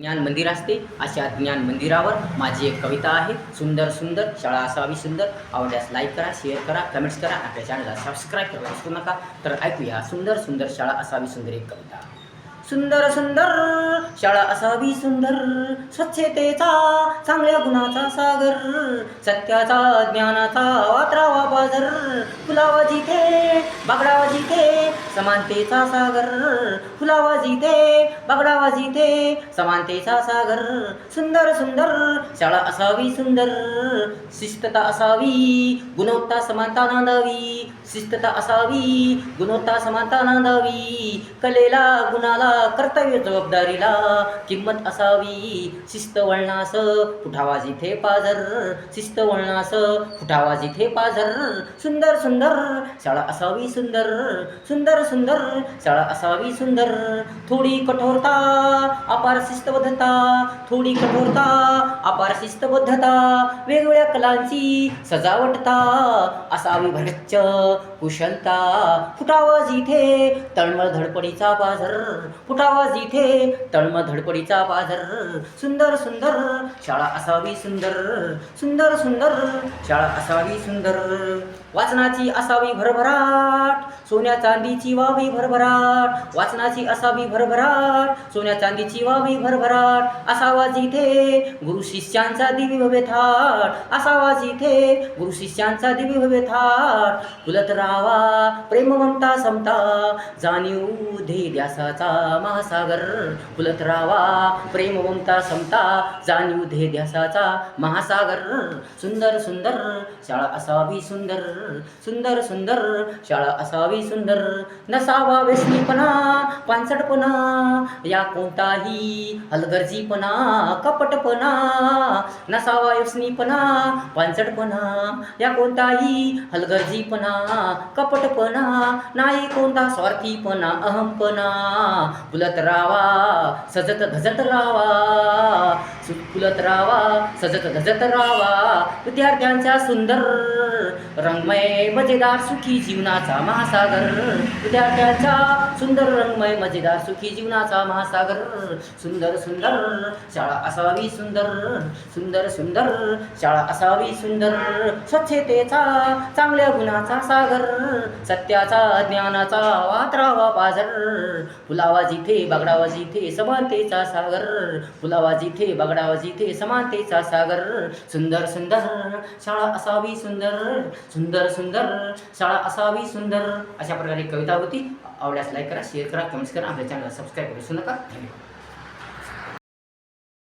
ज्ञान मंदिर असते. अशा ज्ञान मंदिरावर माझी एक कविता आहे. सुंदर सुंदर शाळा असावी सुंदर. आवडल्यास लाईक करा शेअर करा कमेंट्स करा. आपल्या चॅनलला सबस्क्राईब करा विसरू नका. तर ऐकूया सुंदर सुंदर शाळा असावी सुंदर एक कविता. सुंदर सुंदर शाळा असावी सुंदर स्वच्छतेचा चांगल्या गुणाचा सागर सत्याचा ज्ञानाचा वात्रावा बाजर फुलावा जिथे बागडावा जिथे समानतेचा सागर फुलावा जिथे बागडावा जिथे समानतेचा सागर सुंदर सुंदर शाळा असावी सुंदर शिस्तता असावी गुणवत्ता समानता नांदावी शिस्तता असावी गुणवत्ता समानता नांदावी कलेला गुणाला कर्तव्य जबाबदारीला किंमत असावी. शिस्त वळणास फुटावा जिथे पाझर. शिस्त वळणास फुटावा जिथे पाझर. सुंदर सुंदर शाळा असावी सुंदर. सुंदर सुंदर शाळा असावी सुंदर. थोडी कठोरता अपार शिस्तबद्धता. थोडी कठोरता अपार शिस्तबद्धता. वेगवेगळ्या कलांची सजावटता असावी भरच्च कुशलता. फुटावा जिथे तळमळ धडपडीचा बाजार फुटावा जिथे तळम धडपडीचा बाजार. सुंदर सुंदर. शाळा असावी सुंदर. सुंदर सुंदर. शाळा असावी सुंदर. वाचनाची असावी भरभराट. सोन्या चांदीची वावी भरभराट. वाचनाची असावी भरभराट. सोन्या चांदीची वावी भरभराट. असावा जिथे गुरु शिष्यांचा दिवी भव्य थाट. असावा जिथे गुरु शिष्यांचा दिवी भव्य थाट. फुलत राहावा प्रेममंता समता. जाणीव ध्येयासाचा महासागर फुलत राहावा प्रेम ममता समता जाणीव ध्येयासाचा महासागर. सुंदर सुंदर शाळा असावी सुंदर सुंदर सुंदर शाळा असावी सुंदर. नसावा व्यसनीपणा पानसटपणा या कोणताही हलगर्जीपणा कपटपणा. नसावा व्यसनीपणा पानसटपणा या कोणताही हलगर्जीपणा कपटपणा. नाही कोणता स्वार्थीपणा अहमपणा फुलत रावा सजत धजत रावा. सु- फुलत रावा सजत धजत रावा. विद्यार्थ्यांच्या सुंदर रंगमय मजेदार सुखी जीवनाचा महासागर. विद्यार्थ्यांचा सुंदर रंगमय मजेदार सुखी जीवनाचा महासागर. सुंदर सुंदर शाळा असावी सुंदर सुंदर सुंदर शाळा असावी सुंदर. स्वच्छतेचा चांगल्या गुणाचा सागर. सत्याचा ज्ञानाचा वात्रावा पाझर. फुलावा जिथे बगडावा जिथे समानतेचा सागर. फुलावा जिथे बगडावा जिथे समानतेचा सागर. सुंदर सुंदर शाळा असावी सुंदर. सुंदर सुंदर शाळा असावी सुंदर अशा प्रकारे कविता होती आवडल्यास लाईक करा शेअर करा कमेंट्स करा. आपल्या चॅनलला सबस्क्राईब करू नका. धन्यवाद.